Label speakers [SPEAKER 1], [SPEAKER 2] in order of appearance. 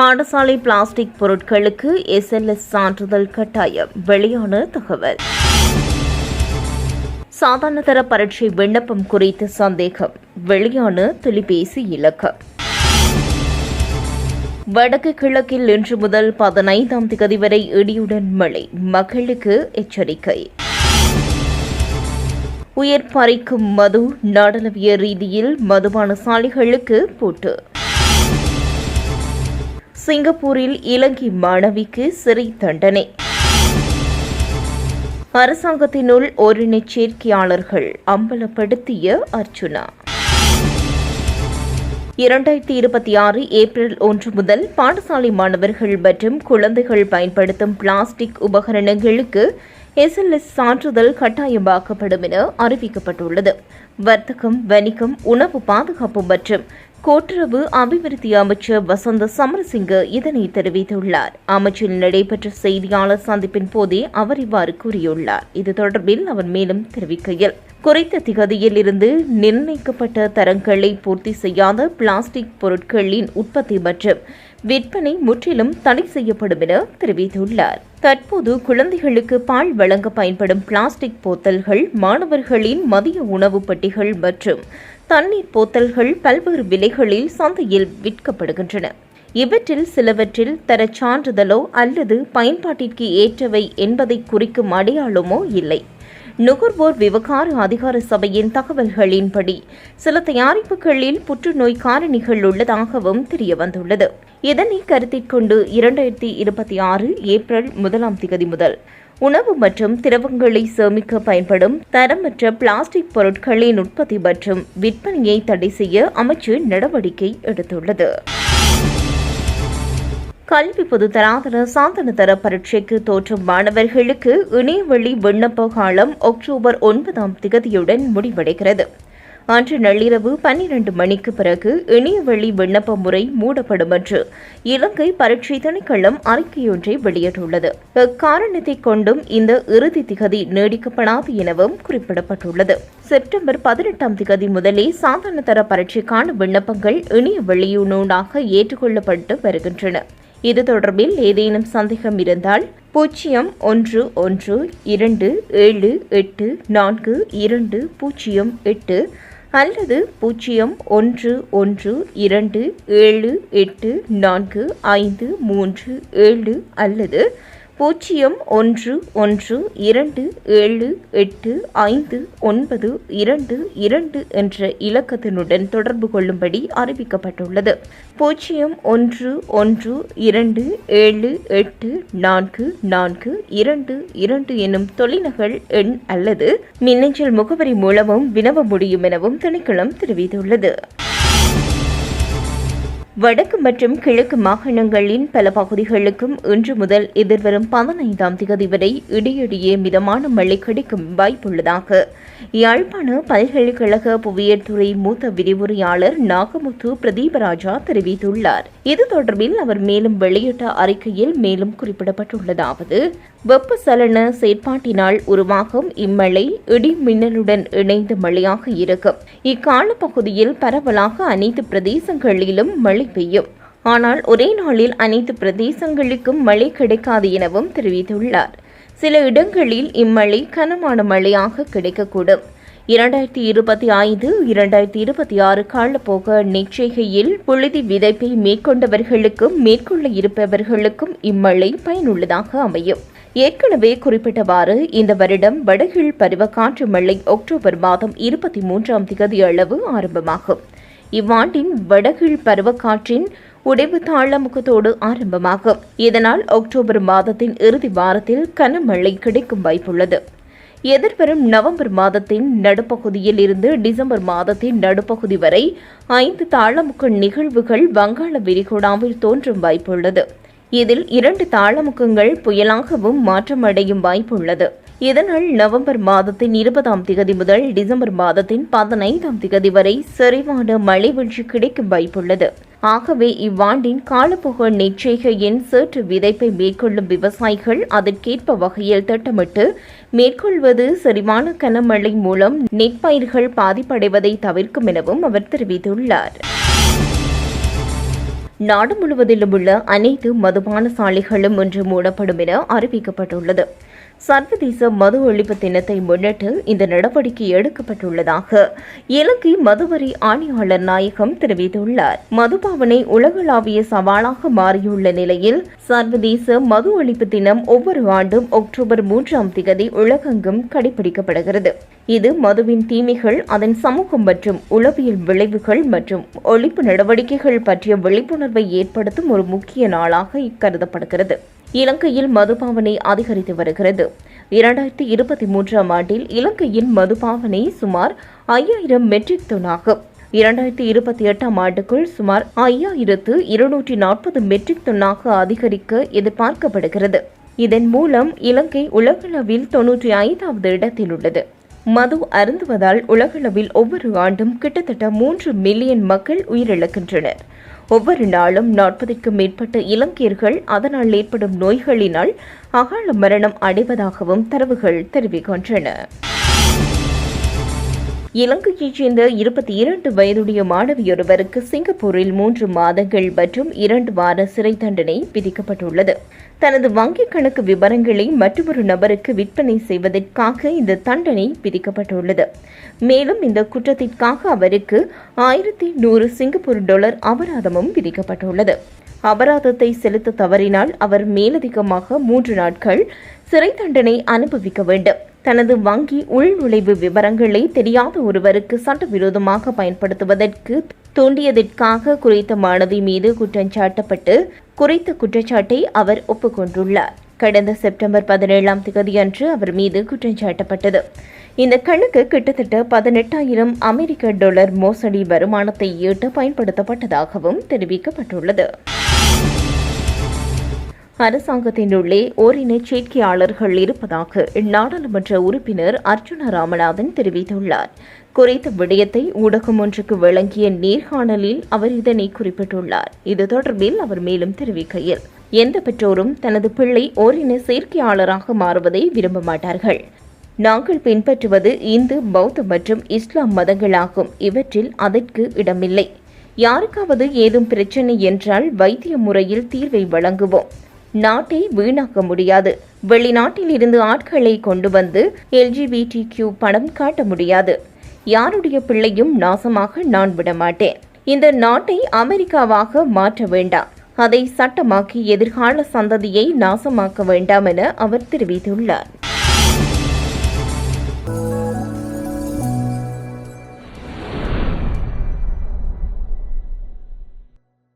[SPEAKER 1] பாடசாலை பிளாஸ்டிக் பொருட்களுக்கு எஸ்எல்எஸ் சான்றிதழ் கட்டாயம். வெளியான தகவல். சாதாரண தர பரீட்சை விண்ணப்பம் குறித்த சந்தேகம். வெளியான தொலைபேசி இலக்கம் வடக்கு கிழக்கில் இன்று முதல் பதினைந்தாம் திகதி வரை இடியுடன் மழை. மக்களுக்கு எச்சரிக்கை. உயர் பறிக்கும் மது நாடளவிய ரீதியில் மதுபான சாலைகளுக்கு பூட்டு. சிங்கப்பூரில் இலங்கை மாணவிக்கு சிறை தண்டனை. அரசாங்கத்தினுள் ஓரின சேர்க்கையாளர்கள் அம்பலப்படுத்திய அர்ச்சுனா இரண்டாயிரத்தி இருபத்தி ஆறு ஏப்ரல் ஒன்று முதல் பாடசாலை மாணவர்கள் மற்றும் குழந்தைகள் பயன்படுத்தும் பிளாஸ்டிக் உபகரணங்களுக்கு எஸ்எல்எஸ் சான்றிதழ் கட்டாயமாக்கப்படும் என அறிவிக்கப்பட்டுள்ளது. வர்த்தகம் வணிகம் உணவு பாதுகாப்பு மற்றும் கூட்டுறவு அபிவிருத்தி அமைச்சர் வசந்த சமரசிங்க இதனை தெரிவித்துள்ளார். அமைச்சில் நடைபெற்ற செய்தியாளர் சந்திப்பின் போதே அவர் இவ்வாறு கூறியுள்ளார். இது தொடர்பில் அவர் மேலும் தெரிவிக்கையில் குறித்த திகதியில் இருந்து நிர்ணயிக்கப்பட்ட தரங்களை பூர்த்தி செய்யாத பிளாஸ்டிக் பொருட்களின் உற்பத்தி மற்றும் விற்பனை முற்றிலும் தடை செய்யப்படும் என தெரிவித்துள்ளார். தற்போது குழந்தைகளுக்கு பால் வழங்க பயன்படும் பிளாஸ்டிக் போத்தல்கள் மாணவர்களின் மதிய உணவு பட்டிகள் மற்றும் தண்ணீர் போத்தல்கள் பல்வேறு விலைகளில் சந்தையில் விற்கப்படுகின்றன. இவற்றில் சிலவற்றில் தரச் சான்றிதழோ அல்லது பயன்பாட்டிற்கு ஏற்றவை என்பதை குறிக்கும் அடையாளமோ இல்லை. நுகர்வோர் விவகார அதிகார சபையின் தகவல்களின்படி சில தயாரிப்புகளில் புற்றுநோய் காரணிகள் உள்ளதாகவும் தெரியவந்துள்ளது. இதனை கருத்தில் கொண்டு இரண்டாயிரத்தி இருபத்தி ஆறு ஏப்ரல் முதலாம் திகதி முதல் உணவு மற்றும் திரவங்களை சேமிக்க பயன்படும் தரமற்ற பிளாஸ்டிக் பொருட்களின் உற்பத்தி மற்றும் விற்பனையை தடை செய்ய அமைச்சு நடவடிக்கை எடுத்துள்ளது. கல்வி பொதுத்தராதர சாதன தர பரீட்சைக்கு தோற்றும் மாணவர்களுக்கு இணையவழி விண்ணப்ப காலம் அக்டோபர் ஒன்பதாம் திகதியுடன் முடிவடைகிறது. அன்று நள்ளிரவு பன்னிரண்டு மணிக்கு பிறகு இணையவழி விண்ணப்ப முறை மூடப்படும் என்று இலங்கை பரீட்சை திணைக்களம் அறிக்கையொன்றை வெளியிட்டுள்ளது. இக்காரணத்தை கொண்டும் இந்த இறுதி திகதி நீடிக்கப்படாது எனவும் குறிப்பிடப்பட்டுள்ளது. செப்டம்பர் பதினெட்டாம் திகதி முதலே சாதாரண தர பரீட்சைக்கான விண்ணப்பங்கள் இணைய வெளியூடாக ஏற்றுக்கொள்ளப்பட்டு வருகின்றன. இது தொடர்பில் ஏதேனும் சந்தேகம் இருந்தால் பூஜ்ஜியம் ஒன்று ஒன்று இரண்டு ஏழு எட்டு நான்கு இரண்டு பூஜ்ஜியம் எட்டு அல்லது பூஜ்ஜியம் ஒன்று ஒன்று இரண்டு ஏழு எட்டு நான்கு ஐந்து மூன்று ஏழு அல்லது பூஜ்ஜியம் ஒன்று ஒன்று இரண்டு ஏழு எட்டு ஐந்து ஒன்பது இரண்டு இரண்டு என்ற இலக்கத்தினுடன் தொடர்பு கொள்ளும்படி அறிவிக்கப்பட்டுள்ளது. பூஜ்ஜியம் ஒன்று ஒன்று இரண்டு ஏழு எட்டு நான்கு நான்கு இரண்டு இரண்டு எனும் தொலைநகல் எண் அல்லது மின்னஞ்சல் முகவரி மூலமும் வினவ முடியும் எனவும் திணைக்களம் தெரிவித்துள்ளது. வடக்கு மற்றும் கிழக்கு மாகாணங்களின் பல பகுதிகளுக்கும் இன்று முதல் எதிர்வரும் பதினைந்தாம் திகதி வரை இடையிடையே மிதமான மழை கிடைக்கும் வாய்ப்புள்ளதாக. யாழ்ப்பாண பல்கலைக்கழக புவியியல் துறை மூத்த விரிவுரையாளர் நாகமுத்து பிரதீபராஜா தெரிவித்துள்ளார். இது தொடர்பில் அவர் மேலும் வெளியிட்ட அறிக்கையில் மேலும் குறிப்பிடப்பட்டுள்ளதாவது வெப்பசலன செயற்பாட்டினால் உருவாகும் இம்மழை இடி மின்னலுடன் இணைந்த மழையாக இருக்கும். இக்கால பகுதியில் பரவலாக அனைத்து பிரதேசங்களிலும் மழை பெய்யும். ஆனால் ஒரே நாளில் அனைத்து பிரதேசங்களுக்கும் மழை கிடைக்காது எனவும் தெரிவித்துள்ளார். சில இடங்களில் இம்மழை கனமான மழையாக கிடைக்கக்கூடும். இரண்டாயிரத்தி இருபத்தி ஐந்து இரண்டாயிரத்தி இருபத்தி ஆறு காலப்போக நிச்சயிகையில் புழுதி விதைப்பை மேற்கொண்டவர்களுக்கும் மேற்கொள்ள இருப்பவர்களுக்கும் இம்மழை பயனுள்ளதாக அமையும். ஏற்கனவே குறிப்பிட்டவாறு இந்த வருடம் வடகிழ் பருவக்காற்று மழை அக்டோபர் மாதம் இருபத்தி மூன்றாம் திகதி அளவு ஆரம்பமாகும். இவ்வாண்டின் வடகிழ் பருவக்காற்றின் உடைவு தாளமுகத்தோடு ஆரம்பமாகும். இதனால் அக்டோபர் மாதத்தின் இறுதி வாரத்தில் கனமழை கிடைக்கும் வாய்ப்புள்ளது. எதிர்வரும் நவம்பர் மாதத்தின் நடுப்பகுதியில் இருந்து டிசம்பர் மாதத்தின் நடுப்பகுதி வரை ஐந்து தாளமுக நிகழ்வுகள் வங்காள விரிகுடாவில் தோன்றும் வாய்ப்புள்ளது. இதில் இரண்டு தாளமுகங்கள் புயலாகவும் மாற்றமடையும் வாய்ப்புள்ளது. இதனால் நவம்பர் மாதத்தின் இருபதாம் திகதி முதல் டிசம்பர் மாதத்தின் பதினைந்தாம் திகதி வரை செறிவான மழை வீழ்ச்சி கிடைக்கும் வாய்ப்புள்ளது. ஆகவே இவ்வாண்டின் காலப்புக நிச்சயிகையின் சேற்று விதைப்பை மேற்கொள்ளும் விவசாயிகள் அதற்கேற்ப வகையில் திட்டமிட்டு மேற்கொள்வது செறிவான கனமழை மூலம் நெற்பயிர்கள் பாதிப்படைவதை தவிர்க்கும் எனவும் அவர் தெரிவித்துள்ளார். நாடு முழுவதிலும் உள்ள அனைத்து மதுபான சாலைகளும் இன்று மூடப்படும் என அறிவிக்கப்பட்டுள்ளது. சர்வதேச மது ஒழிப்பு தினத்தை முன்னிட்டு இந்த நடவடிக்கை எடுக்கப்பட்டுள்ளதாக இலங்கை மதுவரி ஆணையாளர் நாயகம் தெரிவித்துள்ளார். மதுபாவனை உலகளாவிய சவாலாக மாறியுள்ள நிலையில் சர்வதேச மது ஒழிப்பு தினம் ஒவ்வொரு ஆண்டும் அக்டோபர் மூன்றாம் திகதி உலகெங்கும் கடைபிடிக்கப்படுகிறது. இது மதுவின் தீமைகள் அதன் சமூகம் மற்றும் உளவியல் விளைவுகள் மற்றும் ஒழிப்பு நடவடிக்கைகள் பற்றிய விழிப்புணர்வை ஏற்படுத்தும் ஒரு முக்கிய நாளாக கருதப்படுகிறது இலங்கையில் மதுபாவனை அதிகரித்து வருகிறது. இரண்டாயிரத்தி இருபத்தி மூன்றாம் ஆண்டில் இலங்கையின் மதுபாவனை சுமார் ஐயாயிரம் மெட்ரிக் டன் இரண்டாயிரத்தி இருபத்தி எட்டாம் ஆண்டுக்குள் சுமார் ஐயாயிரத்து இருநூற்றி நாற்பது மெட்ரிக் டன்னாக அதிகரிக்க எதிர்பார்க்கப்படுகிறது. இதன் மூலம் இலங்கை உலகளவில் தொன்னூற்றி ஐந்தாவது இடத்தில் உள்ளது. மது அருந்துவதால் உலகளவில் ஒவ்வொரு ஆண்டும் கிட்டத்தட்ட மூன்று மில்லியன் மக்கள் உயிரிழக்கின்றனர். ஒவ்வொரு நாளும் நாற்பதுக்கும் மேற்பட்ட இலங்கையர்கள் அதனால் ஏற்படும் நோய்களினால் அகால மரணம் அடைவதாகவும் தரவுகள் தெரிவிக்கின்றன. இலங்கையைச் சேர்ந்த இருபத்தி இரண்டு வயதுடைய மாணவியொருவருக்கு சிங்கப்பூரில் மூன்று மாதங்கள் மற்றும் இரண்டு வார சிறை தண்டனை விதிக்கப்பட்டுள்ளது. தனது வங்கிக் கணக்கு விவரங்களை மற்றொரு நபருக்கு விற்பனை செய்வதற்காக இந்த தண்டனை விதிக்கப்பட்டுள்ளது. மேலும் இந்த குற்றத்திற்காக அவருக்கு ஆயிரத்தி நூறு சிங்கப்பூர் டாலர் அபராதமும் விதிக்கப்பட்டுள்ளது. அபராதத்தை செலுத்த தவறினால் அவர் மேலதிகமாக மூன்று நாட்கள் சிறை தண்டனை அனுபவிக்க வேண்டும். தனது வங்கி உள்நுழைவு விவரங்களை தெரியாத ஒருவருக்கு சட்டவிரோதமாக பயன்படுத்துவதற்கு தூண்டியதற்காக குறித்த மாணவி மீது குற்றஞ்சாட்டப்பட்டு குறித்த குற்றச்சாட்டை அவர் ஒப்புக்கொண்டுள்ளார். கடந்த செப்டம்பர் பதினேழாம் தேதியன்று அவர் மீது குற்றஞ்சாட்டப்பட்டது இந்த கணக்கு கிட்டத்தட்ட பதினெட்டாயிரம் அமெரிக்க டாலர் மோசடி வருமானத்தை ஈட்ட பயன்படுத்தப்பட்டதாகவும் தெரிவிக்கப்பட்டுள்ளது. அரசாங்கத்தினுள்ளே ஓரின சேர்க்கையாளர்கள் இருப்பதாக நாடாளுமன்ற உறுப்பினர் அர்ஜுன ராமநாதன் தெரிவித்துள்ளார். குறித்த விடயத்தை ஊடகம் ஒன்றுக்கு வழங்கிய நேர்காணலில் அவர் இதனை குறிப்பிட்டுள்ளார். இது தொடர்பில் அவர் மேலும் தெரிவிக்கையில் எந்த பெற்றோரும் தனது பிள்ளை ஓரின சேர்க்கையாளராக மாறுவதை விரும்ப மாட்டார்கள். நாங்கள் பின்பற்றுவது இந்து பௌத்த மற்றும் இஸ்லாம் மதங்களாகும். இவற்றில் அதற்கு இடமில்லை. யாருக்காவது ஏதும் பிரச்சனை என்றால் வைத்திய முறையில் தீர்வை வழங்குவோம். நாட்டை வீணாக்க முடியாது. வெளிநாட்டில் இருந்து ஆட்களை கொண்டு வந்து எல்ஜிபிடி கியூ படம் காட்ட முடியாது. யாருடைய பிள்ளையும் நாசமாக நான் விடமாட்டேன். இந்த நாட்டை அமெரிக்காவாக மாற்ற வேண்டாம். அதை சட்டமாக்கி எதிர்கால சந்ததியை நாசமாக்க வேண்டாம் என அவர் தெரிவித்துள்ளார்.